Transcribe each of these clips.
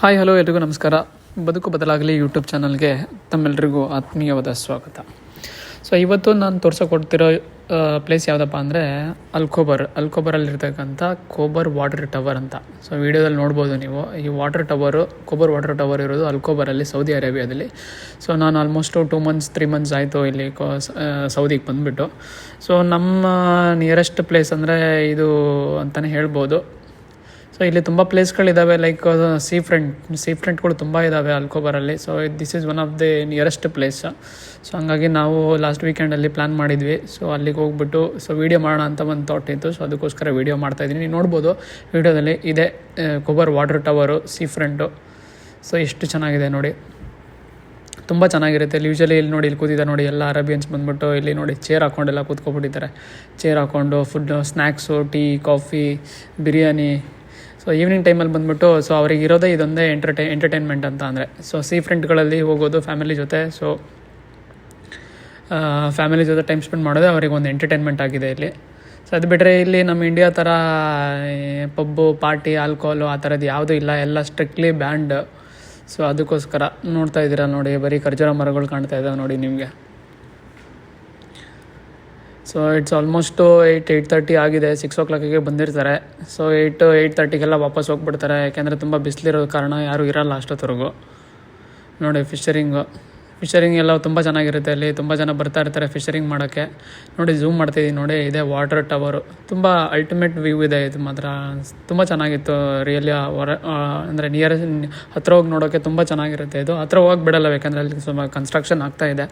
Hi, hello ಎಲ್ರಿಗೂ ನಮಸ್ಕಾರ. ಬದುಕು ಬದಲಾಗಲಿ ಯೂಟ್ಯೂಬ್ ಚಾನಲ್ಗೆ ತಮ್ಮೆಲ್ಲರಿಗೂ ಆತ್ಮೀಯವಾದ ಸ್ವಾಗತ. ಸೊ ಇವತ್ತು ನಾನು ತೋರ್ಸೋ ಕೊಡ್ತಿರೋ ಪ್ಲೇಸ್ ಯಾವುದಪ್ಪ ಅಂದರೆ ಅಲ್ಕೋಬರ್. ಅಲ್ಕೋಬರಲ್ಲಿರ್ತಕ್ಕಂಥ ಕೋಬರ್ ವಾಟರ್ ಟವರ್ ಅಂತ. ಸೊ ವಿಡಿಯೋದಲ್ಲಿ ನೋಡ್ಬೋದು ನೀವು. ಈ water tower, Khobar water tower ಇರೋದು ಅಲ್ಕೋಬರಲ್ಲಿ, ಸೌದಿ ಅರೇಬಿಯಾದಲ್ಲಿ. ಸೊ ನಾನು almost two months three months ಆಯಿತು ಇಲ್ಲಿ ಕೋ ಸೌದಿಗೆ ಬಂದುಬಿಟ್ಟು. ಸೊ ನಮ್ಮ ನಿಯರೆಸ್ಟ್ ಪ್ಲೇಸ್ ಅಂದರೆ ಇದು ಅಂತಲೇ ಹೇಳ್ಬೋದು. ಸೊ ಇಲ್ಲಿ ತುಂಬ ಪ್ಲೇಸ್ಗಳಿದ್ದಾವೆ ಲೈಕ್ ಸೀ ಫ್ರಂಟ್ ಸೀ ಫ್ರಂಟ್ಗಳು ತುಂಬ ಇದ್ದಾವೆ ಅಲ್ಕೋಬರಲ್ಲಿ. So this is one of the nearest place so ಹಂಗಾಗಿ ನಾವು ಲಾಸ್ಟ್ ವೀಕೆಂಡಲ್ಲಿ ಪ್ಲ್ಯಾನ್ ಮಾಡಿದ್ವಿ. ಸೊ ಅಲ್ಲಿಗೆ ಹೋಗ್ಬಿಟ್ಟು ಸೊ ವೀಡಿಯೋ ಮಾಡೋಣ ಅಂತ ಒಂದು ಥಾಟ್ ಇತ್ತು. ಸೊ ಅದಕ್ಕೋಸ್ಕರ ವೀಡಿಯೋ ಮಾಡ್ತಾಯಿದ್ದೀನಿ ನೀವು ನೋಡ್ಬೋದು, ವೀಡಿಯೋದಲ್ಲಿ ಇದೆ Khobar water tower sea front so ಎಷ್ಟು ಚೆನ್ನಾಗಿದೆ ನೋಡಿ. ತುಂಬ ಚೆನ್ನಾಗಿರುತ್ತೆ. ಇಲ್ಲಿ ಯೂಶಲಿ ಇಲ್ಲಿ ನೋಡಿ, ಇಲ್ಲಿ ಕೂತಿದ್ದಾರೆ ನೋಡಿ, ಎಲ್ಲ ಅರೇಬಿಯನ್ಸ್ ಬಂದ್ಬಿಟ್ಟು ಇಲ್ಲಿ ನೋಡಿ ಚೇರ್ ಹಾಕೊಂಡೆಲ್ಲ ಕೂತ್ಕೊಬಿಟ್ಟಿದ್ದಾರೆ. ಚೇರ್ ಹಾಕ್ಕೊಂಡು food snacks tea coffee biryani so evening ಟೈಮಲ್ಲಿ ಬಂದ್ಬಿಟ್ಟು ಸೊ ಅವ್ರಿಗೆ ಇರೋದೇ ಇದೊಂದೇ ಎಂಟರ್ಟೈ ಎಂಟರ್ಟೈನ್ಮೆಂಟ್ ಅಂತ ಅಂದರೆ. ಸೊ ಸೀ ಫ್ರೆಂಡ್ಗಳಲ್ಲಿ ಹೋಗೋದು ಫ್ಯಾಮಿಲಿ ಜೊತೆ. ಸೊ ಫ್ಯಾಮಿಲಿ ಜೊತೆ ಟೈಮ್ ಸ್ಪೆಂಡ್ ಮಾಡೋದೇ ಅವ್ರಿಗೆ ಒಂದು ಎಂಟರ್ಟೈನ್ಮೆಂಟ್ ಆಗಿದೆ ಇಲ್ಲಿ. ಸೊ ಅದು ಬಿಟ್ಟರೆ ಇಲ್ಲಿ ನಮ್ಮ ಇಂಡಿಯಾ ಥರ ಪಬ್ಬು ಪಾರ್ಟಿ ಆಲ್ಕೋಹಾಲು ಆ ಥರದ್ದು ಯಾವುದೂ ಇಲ್ಲ. ಎಲ್ಲ ಸ್ಟ್ರಿಕ್ಟ್ಲಿ ಬ್ಯಾಂಡ್ ಸೊ ಅದಕ್ಕೋಸ್ಕರ ನೋಡ್ತಾ ಇದ್ದೀರಾ ನೋಡಿ, ಬರೀ ಖರ್ಜೂರ ಮರಗಳು ಕಾಣ್ತಾ ಇದ್ದಾವೆ ನೋಡಿ ನಿಮಗೆ. So it's almost eight eight thirty ಆಗಿದೆ. ಸಿಕ್ಸ್ ಓ ಕ್ಲಾಕಿಗೆ ಬಂದಿರ್ತಾರೆ. ಸೊ ಏಯ್ಟು ಏಯ್ಟ್ ತರ್ಟಿಗೆಲ್ಲ ವಾಪಸ್ ಹೋಗ್ಬಿಡ್ತಾರೆ. ಯಾಕೆಂದರೆ ತುಂಬ ಬಿಸಿಲಿರೋ ಕಾರಣ ಯಾರೂ ಇರಲ್ಲ ಅಷ್ಟೊತ್ತವರೆಗೂ. ನೋಡಿ ಫಿಶರಿಂಗು ಫಿಶರಿಂಗ್ ಎಲ್ಲ ತುಂಬ ಚೆನ್ನಾಗಿರುತ್ತೆ ಅಲ್ಲಿ. ತುಂಬ ಜನ ಬರ್ತಾ ಇರ್ತಾರೆ ಫಿಶರಿಂಗ್ ಮಾಡೋಕ್ಕೆ. ನೋಡಿ ಝೂಮ್ ಮಾಡ್ತಿದ್ದೀನಿ ನೋಡಿ. ಇದೆ ವಾಟರ್ ಟವರು ತುಂಬ ಅಲ್ಟಿಮೇಟ್ ವ್ಯೂ ಇದೆ. ಇದು ಮಾತ್ರ. ತುಂಬ ಚೆನ್ನಾಗಿತ್ತು ರಿಯಲಿ ಹೊರ ಅಂದರೆ ನಿಯರ್ ಹತ್ರ ಹೋಗಿ ನೋಡೋಕ್ಕೆ ತುಂಬ ಚೆನ್ನಾಗಿರುತ್ತೆ. ಇದು ಹತ್ರ ಹೋಗಿ ಬಿಡಲ್ಲ, ಯಾಕಂದರೆ ಅಲ್ಲಿ ಸ್ವಲ್ಪ ಕನ್ಸ್ಟ್ರಕ್ಷನ್ ಆಗ್ತಾ ಇದೆ.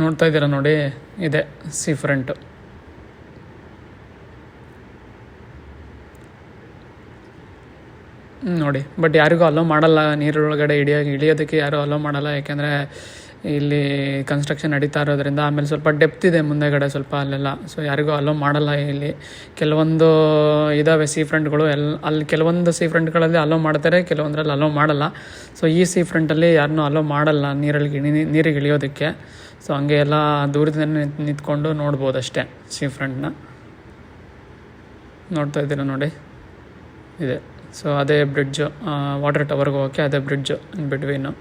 ನೋಡ್ತಾ ಇದ್ದೀರಾ ನೋಡಿ, ಇದೆ ಸೀ ಫ್ರಂಟು. ನೋಡಿ, ಬಟ್ ಯಾರಿಗೂ ಅಲೋ ಮಾಡಲ್ಲ, ನೀರೊಳಗಡೆ ಇಳಿಯೋ ಇಳಿಯೋದಕ್ಕೆ ಯಾರೂ ಅಲೋ ಮಾಡಲ್ಲ, ಯಾಕೆಂದರೆ ಇಲ್ಲಿ ಕನ್ಸ್ಟ್ರಕ್ಷನ್ ನಡೀತಾ ಇರೋದ್ರಿಂದ ಆಮೇಲೆ ಸ್ವಲ್ಪ ಡೆಪ್ತ್ ಇದೆ ಮುಂದೆಗಡೆ ಸ್ವಲ್ಪ ಅಲ್ಲೆಲ್ಲ. ಸೊ ಯಾರಿಗೂ ಅಲೋ ಮಾಡಲ್ಲ ಇಲ್ಲಿ. ಕೆಲವೊಂದು ಇದಾವೆ ಸೀ ಫ್ರಂಟ್ಗಳು ಎಲ್ಲಿ ಅಲ್ಲಿ ಕೆಲವೊಂದು ಸೀ ಫ್ರಂಟ್ಗಳಲ್ಲಿ ಅಲೋ ಮಾಡ್ತಾರೆ, ಕೆಲವೊಂದರಲ್ಲಿ ಅಲೋ ಮಾಡಲ್ಲ. ಸೊ ಈ ಸೀ ಫ್ರಂಟಲ್ಲಿ ಯಾರನ್ನೂ ಅಲೋ ಮಾಡಲ್ಲ ನೀರಲ್ಲಿ ನೀರಿಗೆ ಇಳಿಯೋದಕ್ಕೆ. ಸೊ ಹಂಗೆ ಎಲ್ಲ ದೂರದಿಂದ ನಿಂತ್ಕೊಂಡು ನೋಡ್ಬೋದು ಅಷ್ಟೇ ಸೀ ಫ್ರಂಟ್ನ ನೋಡ್ತಾ ಇದ್ದೀರ ನೋಡಿ? ಇದೆ. ಸೊ ಅದೇ ಬ್ರಿಡ್ಜು ವಾಟರ್ ಟವರ್ಗೆ ಹೋಗೋಕ್ಕೆ ಅದೇ ಬ್ರಿಡ್ಜು ಇನ್ ಬಿಟ್ವೀನು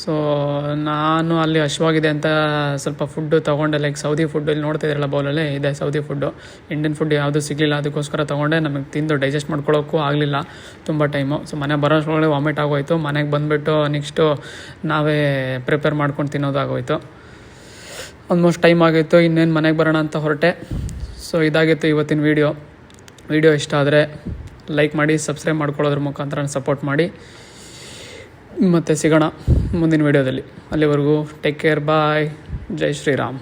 ಸೊ ನಾನು ಅಲ್ಲಿ ಹಶ್ವಾಗಿದೆ ಅಂತ ಸ್ವಲ್ಪ ಫುಡ್ಡು ತೊಗೊಂಡೆ ಲೈಕ್ ಸೌದಿ ಫುಡ್ ಇಲ್ಲಿ ನೋಡ್ತಾ ಇದ್ರಲ್ಲ ಬೌಲಲ್ಲಿ ಇದೆ ಸೌದಿ ಫುಡ್ಡು ಇಂಡಿಯನ್ ಫುಡ್ ಯಾವುದೂ ಸಿಗಲಿಲ್ಲ, ಅದಕ್ಕೋಸ್ಕರ ತೊಗೊಂಡೆ. ನಮಗೆ ತಿಂದು ಡೈಜೆಸ್ಟ್ ಮಾಡ್ಕೊಳ್ಳೋಕ್ಕೂ ಆಗಲಿಲ್ಲ. ತುಂಬ ಟೈಮು ಸೊ ಮನೆ ಬರೋಷ್ಟೊಳಗೆ ವಾಮಿಟ್ ಆಗೋಯ್ತು. ಮನೆಗೆ ಬಂದುಬಿಟ್ಟು ನೆಕ್ಸ್ಟು ನಾವೇ ಪ್ರಿಪೇರ್ ಮಾಡ್ಕೊಂಡು ತಿನ್ನೋದಾಗೋಯ್ತು. ಆಲ್ಮೋಸ್ಟ್ ಟೈಮ್ ಆಗಿತ್ತು. ಇನ್ನೇನು ಮನೆಗೆ ಬರೋಣ ಅಂತ ಹೊರಟೆ. ಸೊ ಇದಾಗಿತ್ತು ಇವತ್ತಿನ ವೀಡಿಯೋ ವೀಡಿಯೋ ಇಷ್ಟ ಆದರೆ ಲೈಕ್ ಮಾಡಿ ಸಬ್ಸ್ಕ್ರೈಬ್ ಮಾಡ್ಕೊಳ್ಳೋದ್ರ ಮುಖಾಂತರ ಸಪೋರ್ಟ್ ಮಾಡಿ. ಮತ್ತು ಸಿಗೋಣ. ಮುಂದಿನ ವೀಡಿಯೋದಲ್ಲಿ. ಅಲ್ಲಿವರೆಗೂ ಟೇಕ್ ಕೇರ್ ಬಾಯ್ ಜೈ ಶ್ರೀರಾಮ್.